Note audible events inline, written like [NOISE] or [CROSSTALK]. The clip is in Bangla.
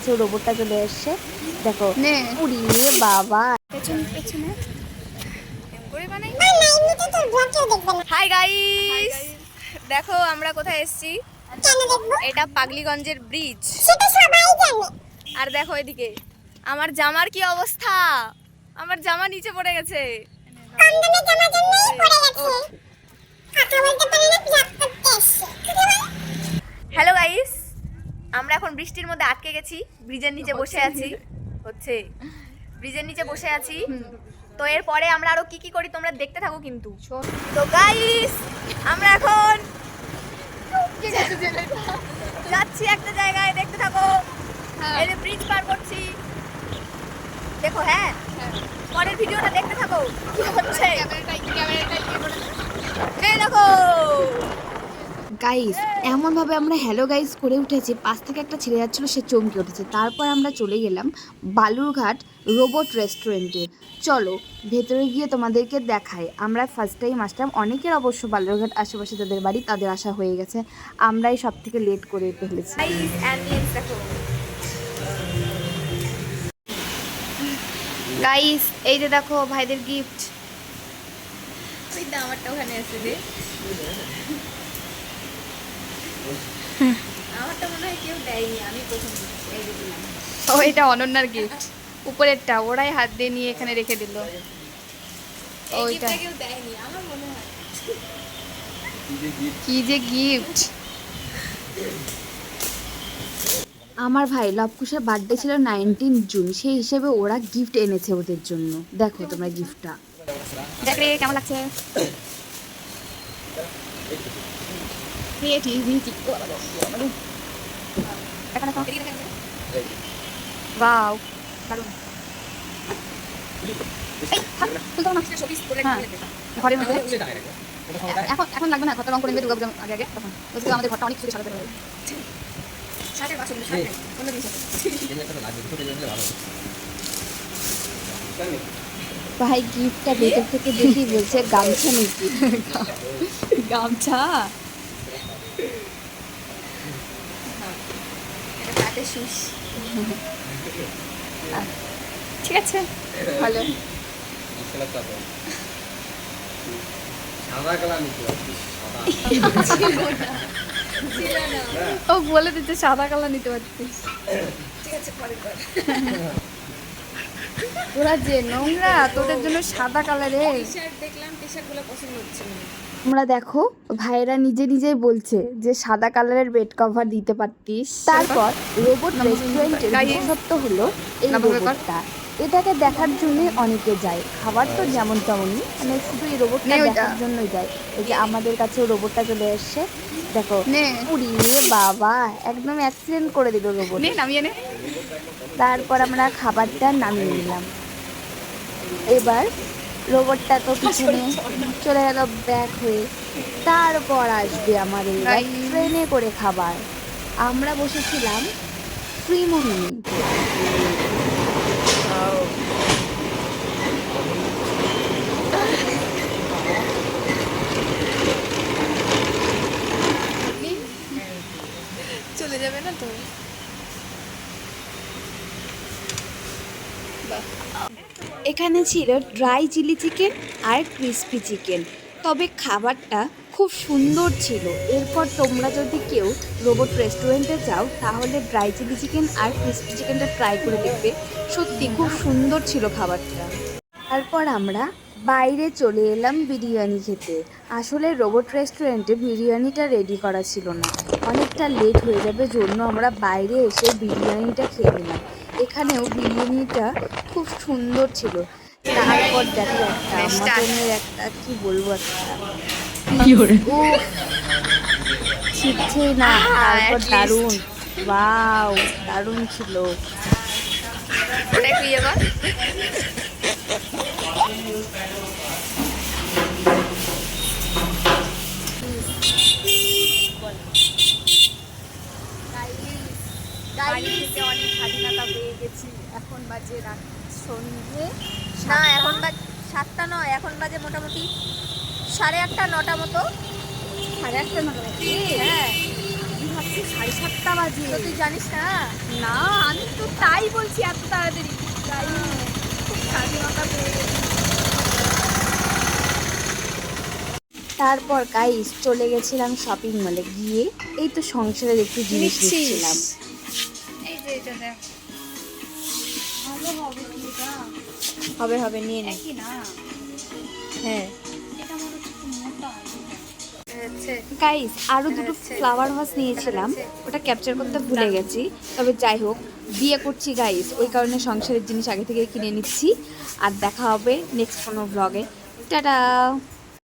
কাছেও রোবটটা চলে এসছে। দেখো উড়িয়ে বাবা। পেছন পেছনে। এম করে বানাই। হাই গাইস দেখো আমরা কোথায় এসেছি? এটা পাগলিগঞ্জের ব্রিজ আর দেখো এদিকে আমার জামার কি অবস্থা? আমার জামা নিচে পড়ে গেছে। হ্যালো গাইস আমরা এখন বৃষ্টির মধ্যে আটকে গেছি ব্রিজের নিচে বসে আছি। হচ্ছে। ব্রিজের নিচে বসে আছি। তো এরপরে আমরা আরও কি কি করি তোমরা দেখতে থাকো কিন্তু। তো গাইস আমরা এখন যাচ্ছি একটা জায়গায় দেখতে থাকো। এই যে ব্রিজ পার করছি। দেখো হ্যাঁ। পরের ভিডিওটা দেখতে থাকো কি হচ্ছে এই দেখো গাইস এমনভাবে আমরা হ্যালো গাইস করে উঠেছি। পাশ থেকে একটা ছেলে যাচ্ছিল সে চমকে উঠেছে। তারপর আমরা চলে গেলাম বালুরঘাট রোবট রেস্টুরেন্টে চলো ভেতরে গিয়ে তোমাদেরকে দেখাই। আমরা ফার্স্ট টাইম আসলাম। অনেকের অবশ্য বালুরঘাট আশেপাশে যাদের বাড়ি তাদের আসা হয়ে গেছে। আমরাই সব থেকে লেট করে ফেলেছি। গাইস এই যে দেখো ভাইদের গিফট ওই ওখানে আছে রে আমারটা মনে হয় কেউ দেয়নি আমি প্রথম এই যে দিলাম। ও এটা অনন্যার গিফট উপরেরটা ওরাই হাত দিয়ে নিয়ে এখানে রেখে দিল। ওইটা। কেউ দেয়নি আমার মনে হয়। কি যে গিফট আমার ভাই লবকুশের বার্থডে ছিল নাইনটিন জুন সেই হিসেবে ওরা গিফট এনেছে ওদের জন্য। দেখো তোমরা গিফটটা দেখ রে কেমন লাগছে? দেখা দেখো ওয়াও দারুণ করে হ্যাঁ। ঘরের মধ্যে? এখন এখন লাগবে না ঘরটা রং করে নেবে দুর্গা আগে আগে তখন। বলছি আমাদের ঘরটা অনেক কিছু সাজাতে। ভাই গিফটটা ভেতর থেকে দেখি বলছে গামছা নাকি গামছা? হাতে শুস ঠিক আছে ভালো। ও বলে দিচ্ছে সাদা কালার নিতে পারতিস। ঠিক আছে পরে কর। তোরা যে নোংরা তোদের জন্য সাদা কালারে দেখলাম টি শার্টগুলো পছন্দ হচ্ছে না। তোমরা দেখো ভাইরা নিজে নিজেই বলছে যে সাদা কালারের বেড কভার দিতে পারতিস। তারপর রোবট রেস্টুরেন্টের। বিশেষত্ব হলো এই। রোবটটা এটাকে দেখার জন্য অনেকে যায়। খাবার তো যেমন তেমনই মানে শুধু এই রোবটটা দেখার জন্যই যায়। এই যে আমাদের কাছেও রোবটটা চলে এসছে। দেখো উড়িয়ে বাবা একদম অ্যাক্সিডেন্ট করে দিল রোবট তারপর আমরা খাবারটা নামিয়ে নিলাম। এবার রোবটটা তো [LAUGHS] পিছনে চলে গেল ব্যাক হয়ে। তারপর আসবে আমার Bye. ট্রেনে করে খাবার। আমরা বসেছিলাম শ্রীমোহিনী। চলে যাবে না তো? এখানে ছিল ড্রাই চিলি চিকেন আর ক্রিস্পি চিকেন। তবে খাবারটা খুব সুন্দর ছিল। এরপর তোমরা যদি কেউ রোবট রেস্টুরেন্টে যাও, তাহলে ড্রাই চিলি চিকেন আর ক্রিস্পি চিকেনটা ট্রাই করে দেখবে। সত্যি খুব সুন্দর ছিল খাবারটা। তারপর আমরা বাইরে চলে এলাম বিরিয়ানি খেতে। আসলে রোবট রেস্টুরেন্টে বিরিয়ানিটা রেডি করা ছিল না। অনেকটা লেট হয়ে যাবে, জন্য আমরা বাইরে এসে বিরিয়ানিটা খেয়ে নিলাম। এখানেও বিরিয়ানিটা খুব সুন্দর ছিল। তারপর দেখো একটা মটনের একটা কি বলব একটা? উফ, ছিটছে না তারপর. দারুণ। বাউ দারুণ ছিল। ওটা একটু ইয়ে কর স্বাধীনতা পেয়ে গেছি এখন বাজে রাত সন্ধে না এখন বাজে সাতটা নয় এখন বাজে মোটামুটি সাড়ে আটটা নটা মতো। সাড়ে আটটা নটা বাজে? হ্যাঁ। আমি ভাবছি সাড়ে সাতটা বাজে। তো তুই জানিস না? না আমি তো তাই বলছি এত তাড়াতাড়ি। তাই স্বাধীনতা পেয়ে গেছি। তারপর গাইস চলে গেছিলাম শপিং মলে গিয়ে। এই তো সংসারের একটু জিনিস? নিচ্ছিলাম এটা দেখ। হবে হবে হবে নিয়ে নে। হ্যাঁ। গাইস আরও দুটো ফ্লাওয়ার ভাস নিয়েছিলাম। ওটা ক্যাপচার করতে ভুলে গেছি। তবে যাই হোক বিয়ে করছি গাইস ওই কারণে সংসারের জিনিস আগে থেকে কিনে নিচ্ছি। আর দেখা হবে নেক্সট কোনো ব্লগে টাটা!